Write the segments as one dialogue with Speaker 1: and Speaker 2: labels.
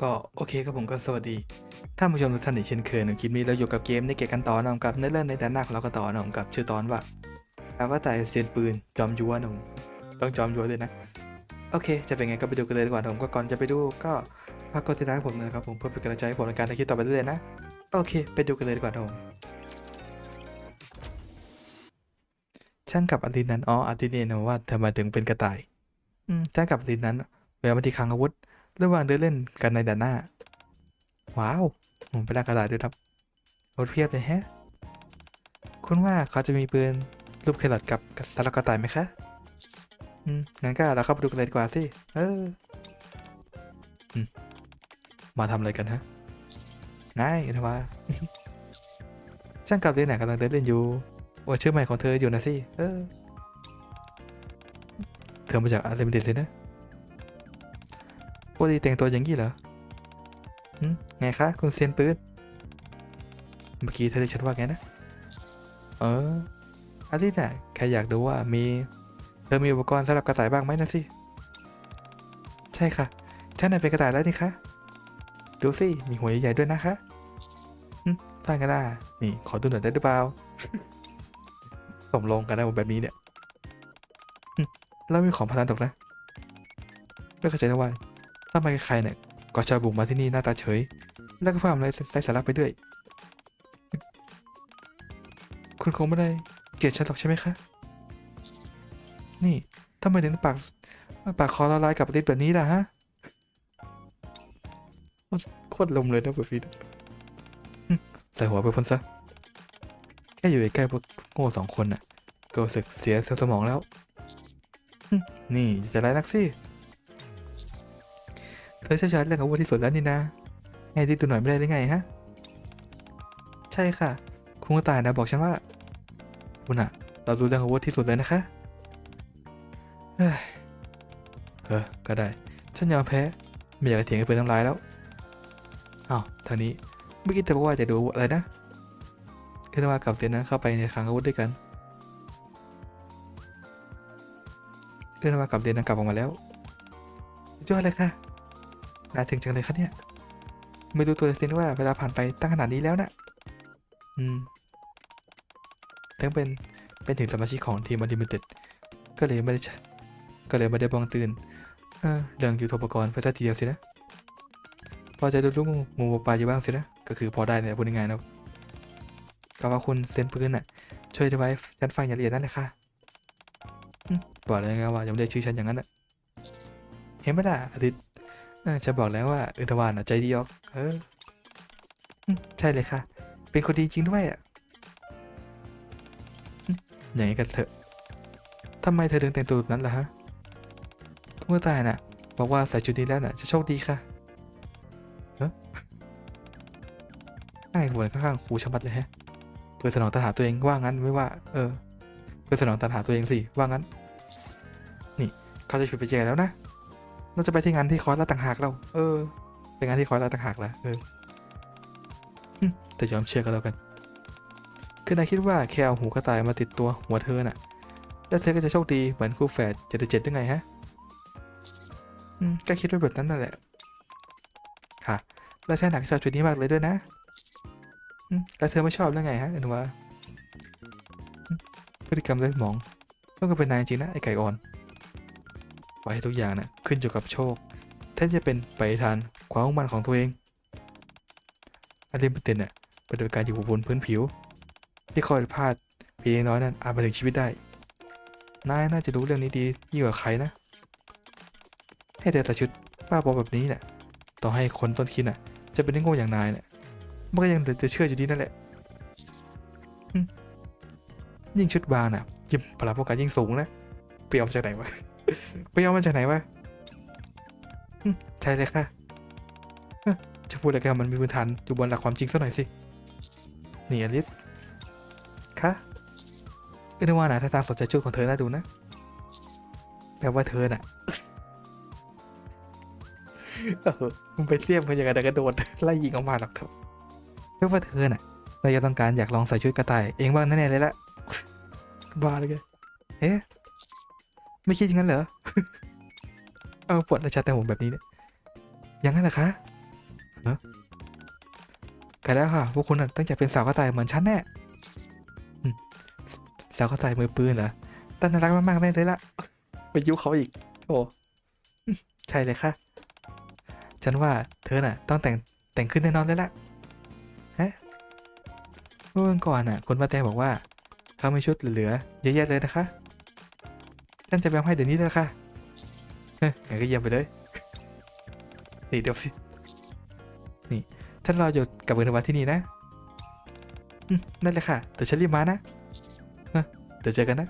Speaker 1: ก็โอเคครับผมก็สวัสดีท่านผู้ชมทุกท่านอีกเช่นเคยในคลิปนี้เราอยู่กับเกมในเกมกันต่อนะผมกับในเรื่องในด้านหน้าของเราก็ต่อนะผมกับชื่อตอนว่าเราก็ตายเซียนปืนจอมยัวนะผมต้องจอมยัวด้วยนะ โอเค จะเป็นไงก็ไปดูกันเลยดีกว่าผมก็ก่อนจะไปดูก็ฝากกดติดตามผมนะครับผมเพื่อเป็นกำลังใจให้ผมในการทำคลิปต่อไปเรื่อยๆนะโอเค ไปดูกันเลยดีกว่าผมช่างกับอาทิตนั้นอ๋ออาทิตนี้นะว่าทำไมถึงเป็นกระต่าย อืมช่างกับอาทิตนั้นเวลามาที่คลังอาวุธ ระหว่างเดินเล่นกันในด่านหน้า ว้าวผมไปลากกระดาษด้วยครับรถเพียบเลยแฮะ คุณว่าเขาจะมีปืนรูปแครอทกับสลักกระต่ายไหมคะ อืม งั้นก็เราเข้าไปดูกันเลยดีกว่าสิ เอออมมาทำอะไรกันฮะง่ายนะวะช่างกับเล่นไหนกำลังเดินเล่นอยู่ว่าชื่อใหม่ของเธออยู่นะสิ เออ เธอมาจากอะไรเป็นเด็ดเลยนะ ปกติแต่งตัวอย่างนี้เหรอไงคะคุณเซียนปืนเมื่อกี้เธอเรียกฉันว่าไงนะ เอออาทิตย์น่ะแค่อยากดูว่ามี เธอมีอุปกรณ์สำหรับกระต่ายบ้างไหมนะสิ ใช่ค่ะฉันน่ะเป็นกระต่ายแล้วนี่คะดูสิ มีหัวใหญ่ๆด้วยนะคะหึตั้งกันได้นี่ ขอดูหน่อยได้หรือเปล่าสมลงกันนะแบบนี้เนี่ยหึแล้วมีของพนันตกนะ ไม่เข้าใจนะว่า ทำไมใครเนี่ยก็ชอบบุกมาที่นี่หน้าตาเฉย แล้วก็พามอะไรไร้สาระไปด้วย คุณคงไม่ได้เกลียดฉันหรอกใช่ไหมคะ นี่ทำไมถึงปากปากคอละลายกับลิ้นแบบนี้ล่ะฮะโคตรลมเลยนะแบบนี้หึใส่หัวไปพ้นซะ แค่อยู่ใกล้พวกโง่สองคนน่ะ ก็รู้สึกเสียเซลล์สมองแล้ว นี่จะไรนักสิ เธอเชี่ยวชาญเรื่องอาวุธที่สุดแล้วนี่นะให้ดีตัวหน่อยไม่ได้หรือไงฮะ ใช่ค่ะ คุณกระต่ายนะบอกฉันว่า คุณอะเรารู้เรื่องอาวุธที่สุดเลยนะคะเฮ้ยเออก็ได้ ฉันยอมแพ้ ไม่อยากเถียงกับเพื่อนทำลายแล้วอ้าวทางนี้เมื่อกี้เธอบอกว่าจะดูอะไรนะคือว่ากับเซนนั้นเข้าไปในคลังอาวุธด้วยกันคือว่ากับเซนนั้นกลับออกมาแล้วยอดเลยค่ะ น่าถึงจังเลยครับเนี่ยไม่รู้ตัวสินว่าเวลาผ่านไปตั้งขนาดนี้แล้วนะอืมทั้งเป็นเป็นถึงสมาชิกของทีมอันดิมิเต็ดก็เลยไม่ได้ก็เลยไม่ได้บองตื่นเออเรื่องยุทโธปกรณ์ไปซะทีเดียวสินะ พอจะดูลูกงูงูปลาอยู่บ้างสินะ ก็คือพอได้เนี่ยพูดง่ายๆนะก็ว่าคุณเซนปืนน่ะ ช่วยดูไว้ฉันฟังอย่างละเอียดนั่นเลยค่ะบอกเลยไงว่าอย่าเรียกชื่อฉันอย่างนั้นน่ะ เห็นไหมล่ะอาทิตย์ จะบอกแล้วว่าเออตะวันอะใจดีออก เออ ใช่เลยค่ะ เป็นคนดีจริงด้วยอะอย่างนี้กันเถอะทำไมเธอถึงแต่งตัวแบบนั้นล่ะฮะคุณกระตายน่ะ บอกว่าใส่ชุดนี้แล้วน่ะ จะโชคดีค่ะเฮ้ไอ้หัวข้างๆครูชะมัดเลยแฮะ เพื่อสนองตัณหาตัวเองว่างั้นไม่ว่า เออ เพื่อสนองตัณหาตัวเองสิว่างั้น นี่ เขาจะฉุดไปแจแล้วนะ เราจะไปที่งานที่คอร์สแล้วต่างหากเรา เออไปงานที่คอร์สแล้วต่างหากและเออแต่ยอมเชื่อกันแล้วกัน คือนายคิดว่าแค่เอาหูกระต่ายมาติดตัวหัวเธอน่ะ แล้วเธอก็จะโชคดีเหมือนคู่แฝดเจ็ดเจ็ดได้ไงฮะอืมก็คิดไว้แบบนั้นนั่นแหละ ค่ะ แล้วฉันหนักชอบชุดนี้มากเลยด้วยนะแล้วเธอไม่ชอบแล้วไงฮะอนุวาพฤติกรรมเล่นหมองต้องก็เป็นนายจริงนะไอ้ไก่อ่อน อยให้ทุกอย่างนะ่ะขึ้นอยู่กับโชคแทนจะเป็นไปทานความมุ่งมั่นของตัวเองอาริมเปเตนเนี่ยปฏิบัติการอยู่บนพื้นผิว ที่คอยพลาดเพียงน้อยนั้นอาจมาถึงชีวิตได้ นายน่าจะรู้เรื่องนี้ดียิ่งกว่าใครนะ ให้เธอใส่ชุดบ้าบอแบบนี้เนี่ยต่อให้คนต้นคิดน่ะ จะเป็นได้โง่อย่างนายเนี่ยมันก็ยังจะเชื่ออยู่ดีนั่นแหละยิ่งชุดบางน่ะยิ่งพลังป้องกันยิ่งสูงนะเปรียวมาจากไหนวะ ไปเอามาจากไหนวะใช่เลยค่ะจะพูดอะไรกันมันมีพื้นฐานอยู่บนหลักความจริงสักหน่อยสิ นี่อลิสคะก็นึกว่านะถ้าตามสนใจชุดของเธอน่าดูนะ แปลว่าเธอน่ะมึงไปเทียบมันอย่างไรกระโดดไล่ยิงออกมาหรอกเถอะแปลว่าเธอน่ะเราจะต้องการอยากลองใส่ชุดกระต่ายเองบ้างแน่ๆเลยละบ้าเลยแกเอ๊ะ ไม่คิดอย่างนั้นเหรอ เอาปวดราชาแต่ผมแบบนี้เนี่ยอย่างนั้นเหรอคะเนอะกันแล้วค่ะพวกคุณนะตั้งใจเป็นสาวกระต่ายเหมือนฉันแน่สาวกระต่ายมือปืนเหรอตั้งน่ารักมากๆเลยละไปยุเขาอีกโอ้ใช่เลยค่ะ ฉันว่าเธอน่ะ ต้องแต่งแต่งขึ้นแน่นอนเลยละฮะเมื่อวันก่อนน่ะคุณมาแต่บอกว่าเขามีชุดเหลือเยอะแยะเลยนะคะ ฉันจะไปเอาให้เดี๋ยวนี้เลยค่ะเฮ้ยงก็เยี่ยมไปเลย นี่เดี๋ยวสิ นี่ฉันรออยู่กับเงินวันที่นี่นะนั่นแหละค่ะเดี๋ยวฉันรีบมานะเดี๋ยวเจอกันนะ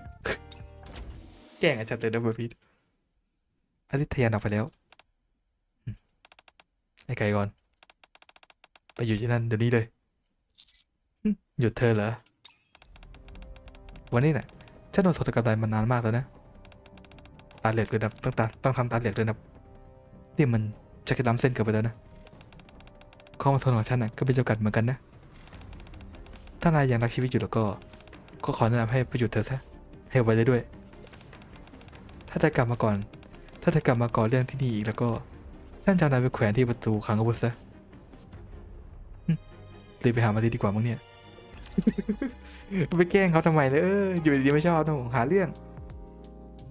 Speaker 1: แกล้งอาจารย์เลยนะแบบนี้อาทิตย์ทยานออกไปแล้วไอ้ไก่ก่อน ไปอยู่ที่นั่นเดี๋ยวนี้เลย หยุดเธอเหรอ วันนี้น่ะฉันโดนทษกรรมใดมานานมากแล้วนะาเหลือกเลยนะต้องตาต้องทำตาเหลือกเลยนะนี่มันจะกระล้ำเส้นเกินไปแล้วนะข้อมาทนของฉันน่ะก็เป็นจำกัดเหมือนกันนะ ถ้านายยังรักชีวิตอยู่แล้วก็ ก็ขอแนะนำให้ไปหยุดเธอซะให้ไวเลยด้วย ถ้าเธอกลับมาก่อน ถ้าเธอกลับมาก่อนเรื่องที่นี่อีกแล้วก็ฉันจะเอานายไปแขวนที่ประตูขังอาวุธซะรีบไปหามาดีดีกว่ามั้งเนี่ย ไปแกล้งเขาทำไมเลยเอออยู่ดีๆไม่ชอบต้องหาเรื่อง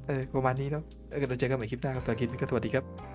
Speaker 1: เออประมาณนี้เนาะเออเราเจอกันใหม่คลิปหน้าครับสำหรับคลิปนี้ก็สวัสดีครับ